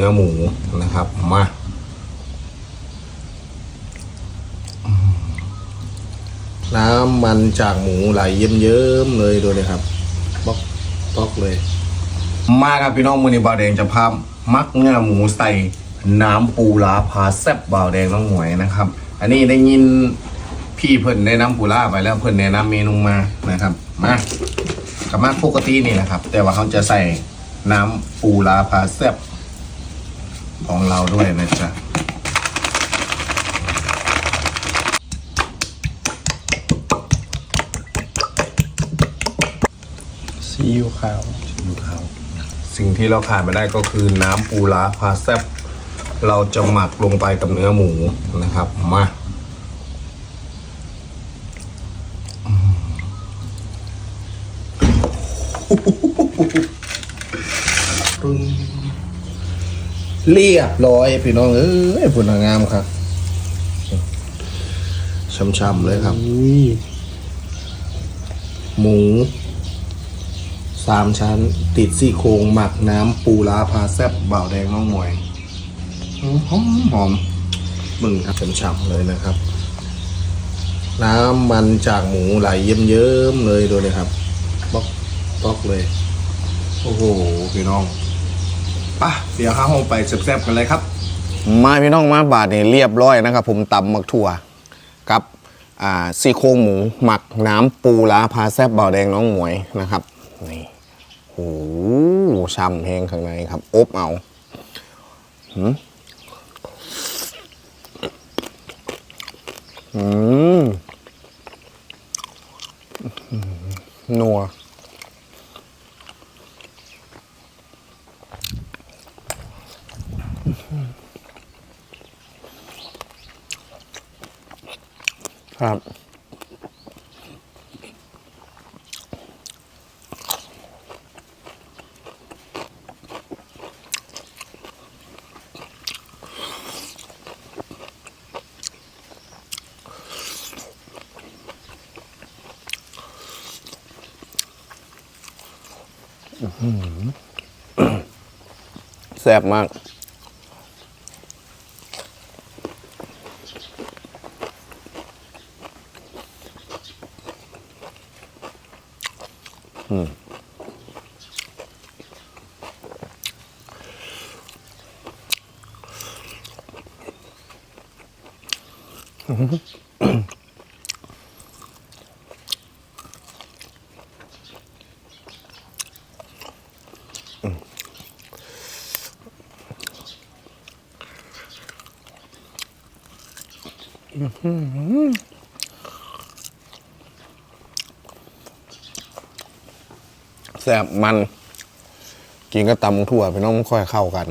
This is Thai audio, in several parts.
เนื้อหมูนะครับมาน้ำมันจากหมูไหลเยิ้มๆเลยดูเลยครับป๊อกป๊อกเลย มาครับพี่น้องมือในบาวแดงจะพามักเนื้อหมูใส่น้ำปูลาพาแซบบาวแดงน้องหวยนะครับ อันนี้ได้ยินพี่เพิ่นได้น้ำปูลาไปแล้วเพิ่นแนะนำเมนูมานะครับมากับมาปกตินี่แหละครับ แต่ว่าเขาจะใส่น้ำปูลาพาแซบ ของเราด้วยนะจ๊ะซีอิ๊วขาวดูเขาสิ่งที่เราขาดไม่ได้ก็คือน้ำปูร้าพาแซบเราจะหมักลงไปกับเนื้อหมูนะครับมา เรียบร้อยพี่น้องเอ้ยผลงามครับช่ำๆเลยครับ อุ้ยหมูสามชั้น ติดซี่โครงหมักน้ำปูลาพาแซบเบาวแดงน้องหมวย หอมหอมมึงครับฉ่ำๆเลยนะครับ น้ำมันจากหมูไหลเยิ้มๆเลยดูเลยครับป๊อกป๊อกเลย โอ้โห พี่น้อง ป่ะเดี๋ยวข้าห้องไปแซ่บๆกันเลยครับ มาพี่น้องมาบาทนี่เรียบร้อยนะครับ ผมตำหมักถั่วกับอ่าซี่โครงหมูหมักน้ำปูลาพาแซบเบาแดงน้องหมวยนะครับนี่โอ้โหช่ำแห้งข้างในครับ อบเอาหืมอืมนัว ครับ แซ่บมาก อืมอืม แซ่บมัน กินก็ตำทั่วไปน้องค่อยเข้ากัน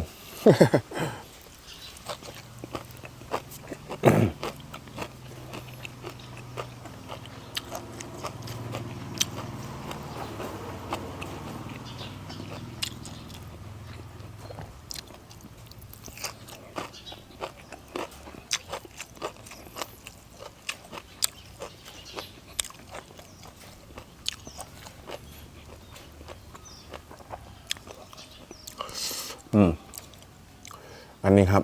อันนี้ครับ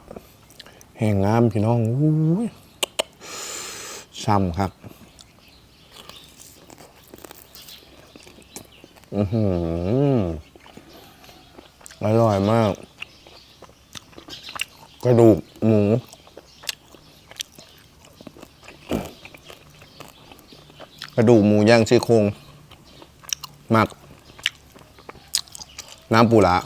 แห้งงามพี่น้องอู้ยช่ำครับ อือหืออร่อยมาก กระดูกหมูกระดูกหมูย่างซี่โครงหมัก น้ำปูละ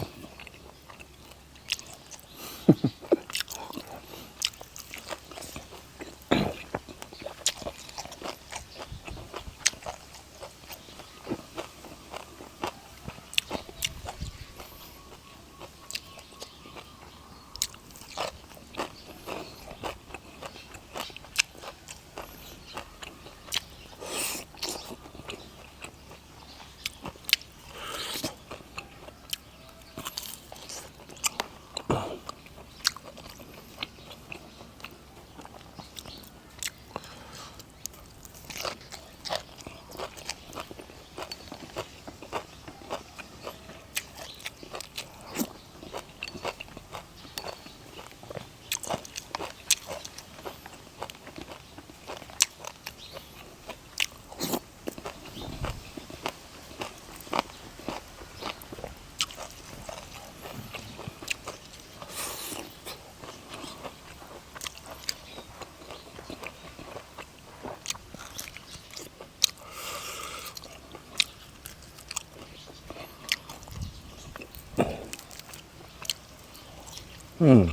อืม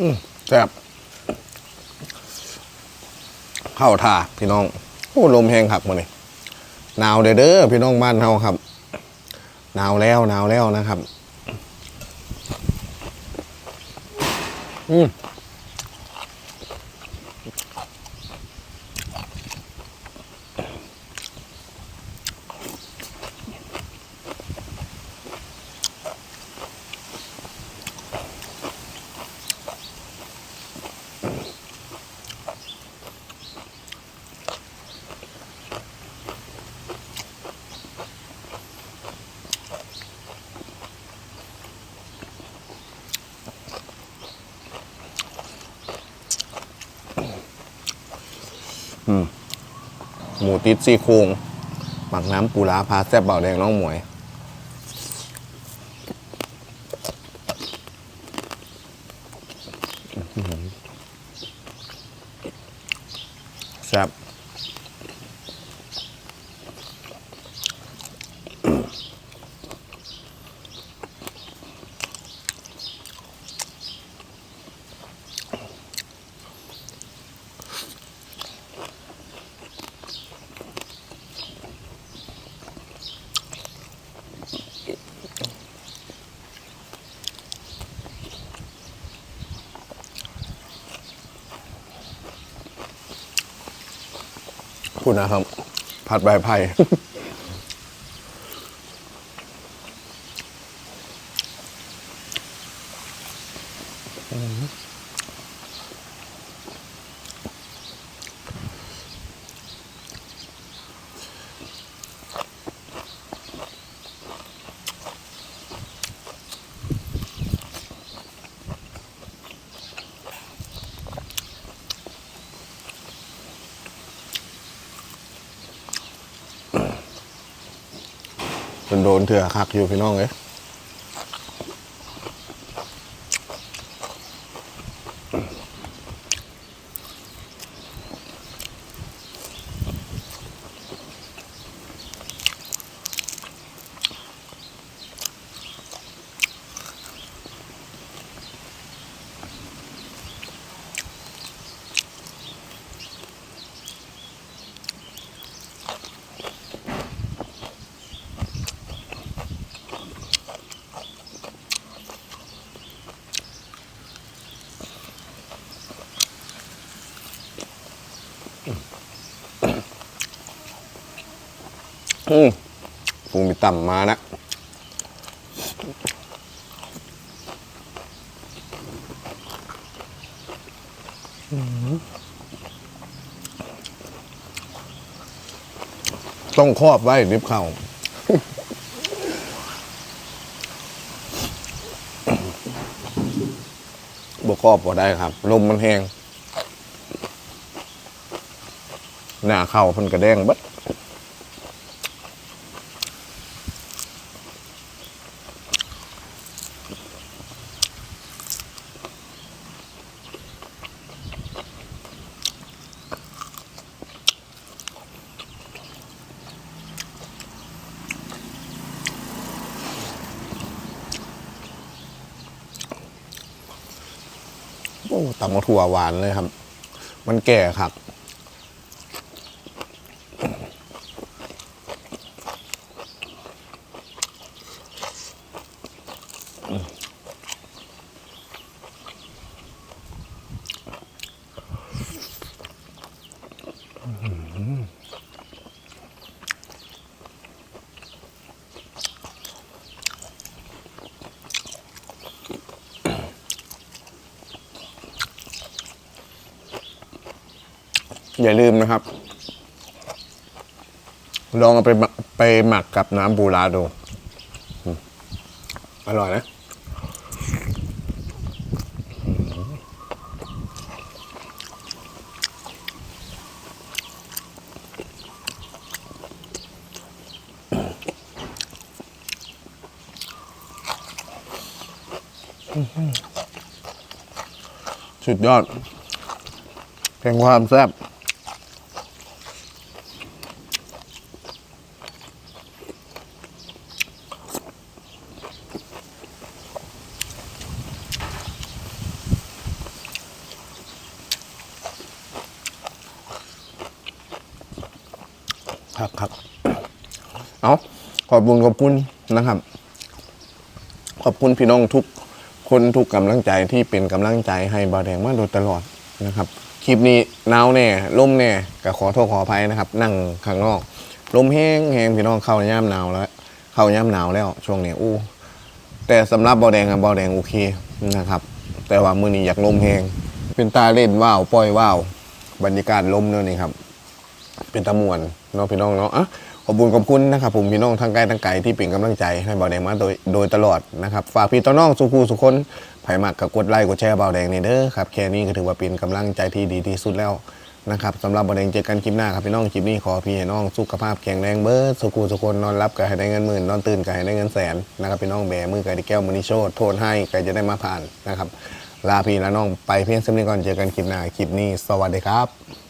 อืมแซ่บเข้าท่าพี่น้อง โอ้ลมแห้งครับมื้อนี้หนาวเด้อเด้อพี่น้องบ้านเฮาครับ หนาวแล้วหนาวแล้วนะครับ อืม หมูติดซี่โครงหมักน้ำปูร้าพาแซ่บเบาแดงน้องหมวย แซ่บ พูดนะครับ ผัดใบไผ่ จนโดนเถื่อคักอยู่พี่น้องเลย อืมพุงมีต่ำมานะต้องครอบไว้ริบเข่าบกครอบก็ได้ครับ ลมมันแห้งหน้าเข่าพันกระแดงบัด ตำมะถั่วหวานเลยครับ มันแก่ครับ อย่าลืมนะครับ ลองเอาไปไปหมักกับน้ำบูราดูอืมอร่อยนะสุดยอดเพลงความแซ่บ ครับครับเอาขอบคุณขอบคุณนะครับ ขอบคุณพี่น้องทุกคนทุกกำลังใจที่เป็นกำลังใจให้บาวแดงมาโดยตลอดนะครับ คลิปนี้หนาวแน่ล่มแน่ก็ขอโทษขออภัยนะครับ นั่งข้างนอกลมแห้งแห้งพี่น้องเข้าย่ามหนาวแล้ว เข้าย่ามหนาวแล้วช่วงนี้อู้แต่สำหรับบอแดงอะบอแดงโอเคนะครับ แต่ว่ามือนี้อยากลมแห้งเป็นตาเล่นว่าวปล่อยว่าวบรรยากาศลมเนาะนี่ครับ เป็นตะมวน เนาะพี่น้องเนาะอะขอบคุณขอบคุณนะครับผมพี่น้องทางไกลทางไกลที่เป็นกำลังใจให้บอแดงมาโดยโดยตลอดนะครับฝากพี่ต้อน้องสุขูสุคนไผ่มักกับกดไลค์กดแชร์บอแดงนี่เด้อครับแค่นี้ก็ถือว่าเป็นกำลังใจที่ดีที่สุดแล้วนะครับสำหรับบอแดงเจอกันคลิปหน้าครับพี่น้องคลิปนี้ขอพี่น้องสุขภาพแข็งแรงเบิร์ดสุขูสุคนนอนรับก็ให้ได้เงินหมื่นนอนตื่นก็ให้ได้เงินแสนนะครับพี่น้องแบมือไก่ที่แก้วมือนิโชตโทษให้ไก่จะได้มาผ่านนะครับลาพี่และน้องไปเพียงเท่านี้ก่อนเจอกันคลิปหน้าคลิปนี้ สวัสดีครับ